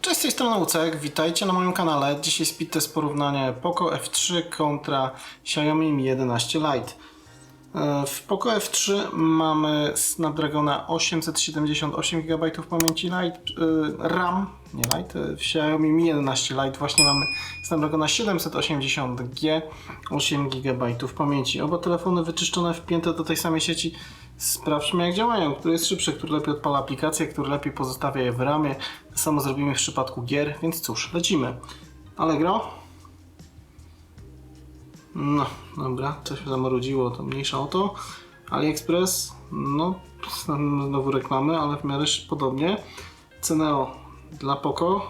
Cześć, z tej strony Ucek, witajcie na moim kanale. Dzisiaj speed porównanie Poco F3 kontra Xiaomi Mi 11 Lite. E, W Poco F3 mamy Snapdragona 878 GB pamięci Lite, e, RAM, nie Lite, e, w Xiaomi Mi 11 Lite właśnie mamy Snapdragona 780G, 8 GB pamięci. Oba telefony wyczyszczone, wpięte do tej samej sieci. Sprawdźmy jak działają, który jest szybszy, który lepiej odpala aplikację, który lepiej pozostawia je w ramie. To samo zrobimy w przypadku gier, więc cóż, lecimy. Allegro. No, dobra, coś się zamarudziło, to mniejsza o to. AliExpress, no, znowu reklamy, ale w miarę podobnie. Ceneo dla Poco.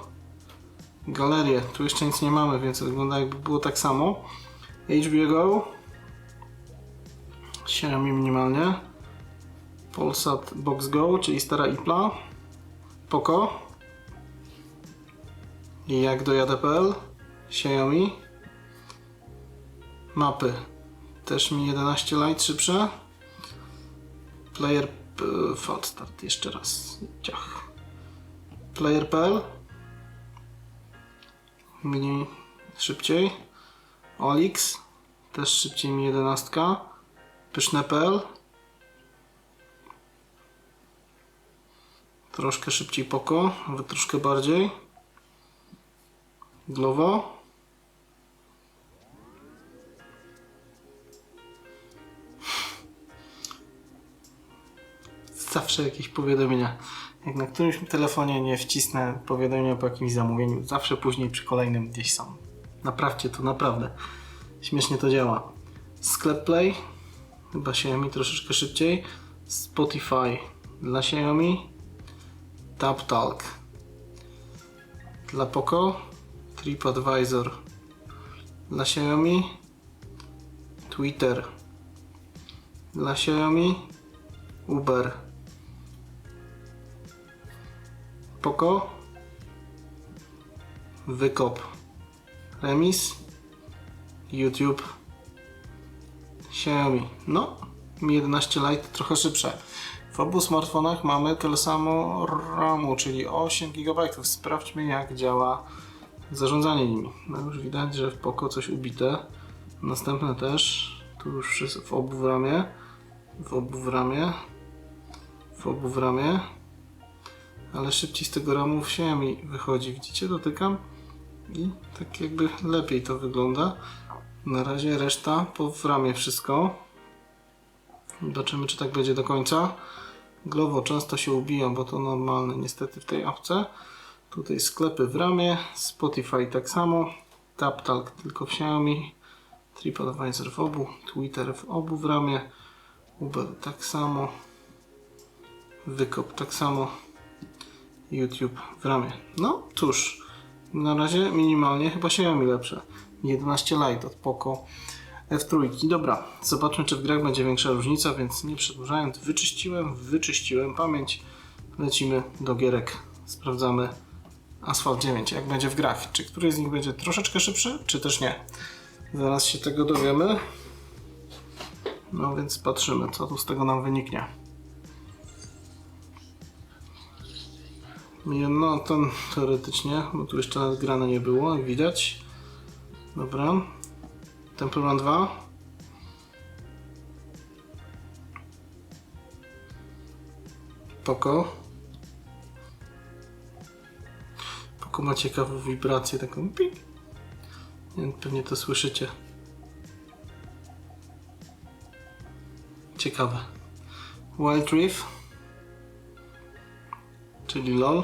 Galerię, tu jeszcze nic nie mamy, więc wygląda jakby było tak samo. HBO Go. Xiaomi minimalnie. Polsat Box Go, czyli stara IPLA. Poco. Jak dojadę.pl. Xiaomi. Mapy. Też mi 11 Lite szybsze. Player p- Fat Start jeszcze raz. Ciach. Player.pl. Mini szybciej. Olix. Też szybciej mi 11. Pyszne.pl. Troszkę szybciej Poco, nawet troszkę bardziej. Glovo. Zawsze jakieś powiadomienia. Jak na którymś telefonie nie wcisnę powiadomienia po jakimś zamówieniu, zawsze później przy kolejnym gdzieś są. Naprawcie to, naprawdę. Śmiesznie to działa. Sklep Play. Chyba Xiaomi troszeczkę szybciej. Spotify dla Xiaomi. TapTalk dla Poco, TripAdvisor. Dla Xiaomi, Twitter. Dla Xiaomi, Uber, Poco, Wykop, Remis, YouTube, Xiaomi. No, Mi 11 Lite trochę szybsze. W obu smartfonach mamy tyle samo RAMu, czyli 8 GB. Sprawdźmy jak działa zarządzanie nimi. No już widać, że w Poco coś ubite. Następne też. Tu już wszyscy w obu w ramie. W obu w ramie. W obu w ramie. Ale szybciej z tego ramu w Xiaomi wychodzi. Widzicie, dotykam i tak jakby lepiej to wygląda. Na razie reszta po w ramie wszystko. Zobaczymy, czy tak będzie do końca. Glovo często się ubija, bo to normalne niestety w tej apce. Tutaj sklepy w ramie, Spotify tak samo, TapTalk tylko w Xiaomi, TripAdvisor w obu, Twitter w obu w ramie, Uber tak samo, Wykop tak samo, YouTube w ramie. No cóż, na razie minimalnie chyba Xiaomi lepsze. 11 Lite od Poco F3. Dobra, zobaczmy czy w grach będzie większa różnica, więc nie przedłużając, wyczyściłem, wyczyściłem pamięć. Lecimy do gierek, sprawdzamy Asphalt 9, jak będzie w grach. Czy któryś z nich będzie troszeczkę szybszy, czy też nie. Zaraz się tego dowiemy. No więc patrzymy, co tu z tego nam wyniknie. No, ten teoretycznie, bo tu jeszcze grane nie było, jak widać. Dobra. Temple Run 2. Poko. Poko ma ciekawą wibrację, taką ping. Pewnie to słyszycie. Ciekawe. Wild Rift. Czyli LOL.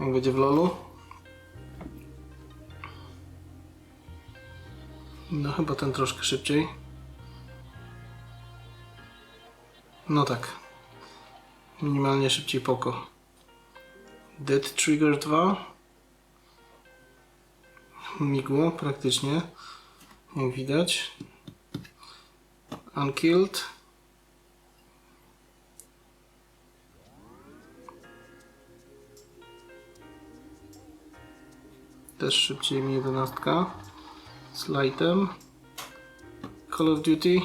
Jak będzie w LOLu? No chyba ten troszkę szybciej. No tak. Minimalnie szybciej Poco. Dead Trigger 2. Migło praktycznie. Jak widać. Unkilled. Też szybciej mi 11 z lightem. Call of Duty.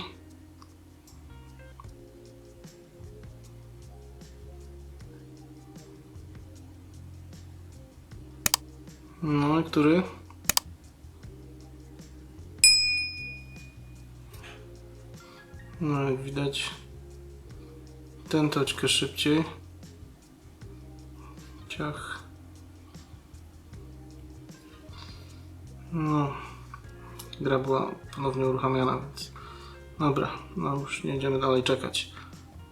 No który? No jak widać ten troszkę szybciej. Ciach. No. Gra była ponownie uruchamiana, więc... Dobra, no już nie będziemy dalej czekać.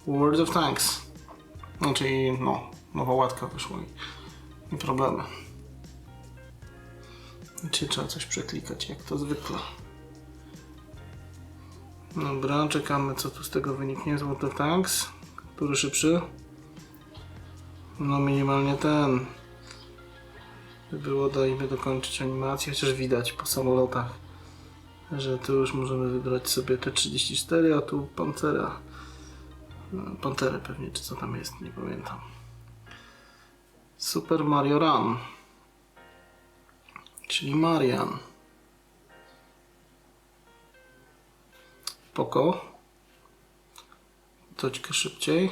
World of Tanks. Czyli no, nowa łatka wyszła i, i problemy. Czy trzeba coś przeklikać, jak to zwykle. Dobra, czekamy co tu z tego wyniknie z World of Tanks. Który szybszy? No minimalnie ten. By było dajmy dokończyć animację, chociaż widać po samolotach, że tu już możemy wybrać sobie te 34, a tu Pancera. No, Panterę pewnie, czy co tam jest, nie pamiętam. Super Mario Run. Czyli Marian. Poko. Troszkę szybciej.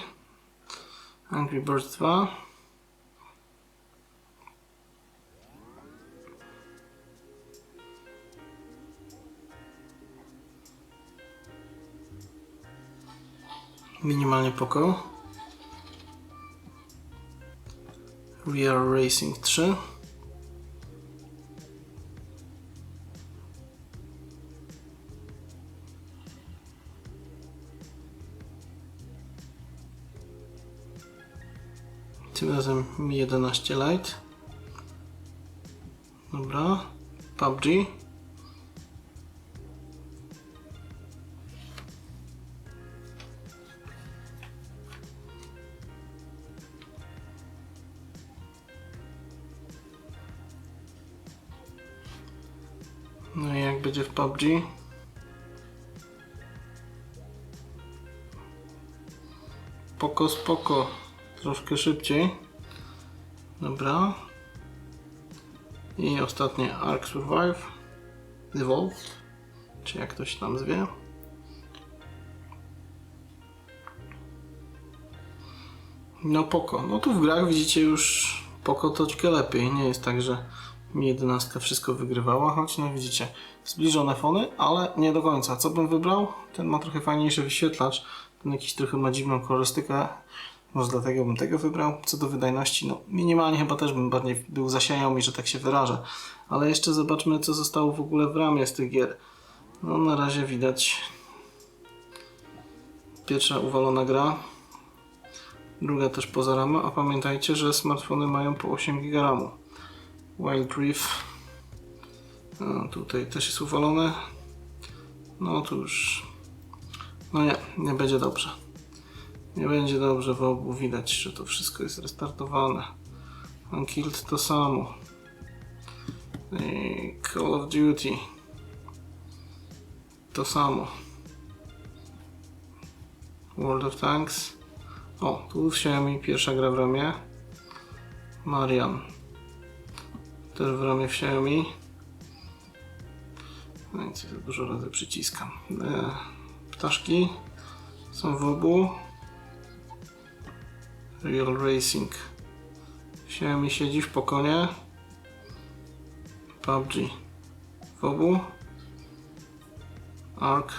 Angry Birds 2. Minimalnie poko. VR Racing 3. Tym razem Mi 11 Lite. Dobra. PUBG. Będzie w PUBG? Spoko, spoko. Troszkę szybciej. Dobra. I ostatnie Ark Survive. Evolved. Czy jak to się tam zwie. No poko. No tu w grach widzicie już poko troszkę lepiej. Nie jest tak, że mi 11 wszystko wygrywała, choć no widzicie, zbliżone fony, ale nie do końca. Co bym wybrał? Ten ma trochę fajniejszy wyświetlacz, ten jakiś trochę ma dziwną kolorystykę, może dlatego bym tego wybrał. Co do wydajności, no minimalnie chyba też bym bardziej był za że tak się wyrażę. Ale jeszcze zobaczmy, co zostało w ogóle w ramie z tych gier. No na razie widać pierwsza uwalona gra, druga też poza ramą, a pamiętajcie, że smartfony mają po 8 GB RAMu. Wild Reef. No, tutaj też jest uwalone. No tu już. No nie, nie będzie dobrze. Nie będzie dobrze, w obu widać, że to wszystko jest restartowane. Unkilled to samo. I Call of Duty. To samo. World of Tanks. O, tu mi pierwsza gra w ramie. Marian też w ramie Xiaomi. No i za dużo razy przyciskam. E, ptaszki są w obu. Real Racing. Xiaomi siedzi w pokonie. PUBG w obu. Ark.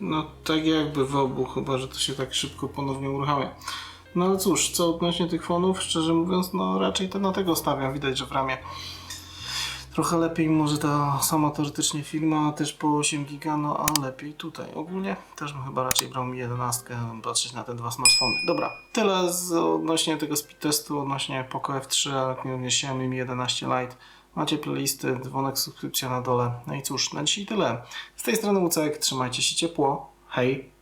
No tak jakby w obu, chyba że to się tak szybko ponownie uruchamia. No ale cóż, co odnośnie tych fonów, szczerze mówiąc, no raczej to na tego stawiam. Widać, że w ramie trochę lepiej może ta sama teoretycznie firma, też po 8 giga, no a lepiej tutaj. Ogólnie też bym chyba raczej brał mi 11, patrzeć na te dwa smartfony. Dobra, tyle z odnośnie tego speed testu, odnośnie Poco F3, ale również Xiaomi Mi 11 Lite. Macie playlisty, dzwonek, subskrypcja na dole. No i cóż, na dzisiaj tyle. Z tej strony Łucek, trzymajcie się ciepło. Hej!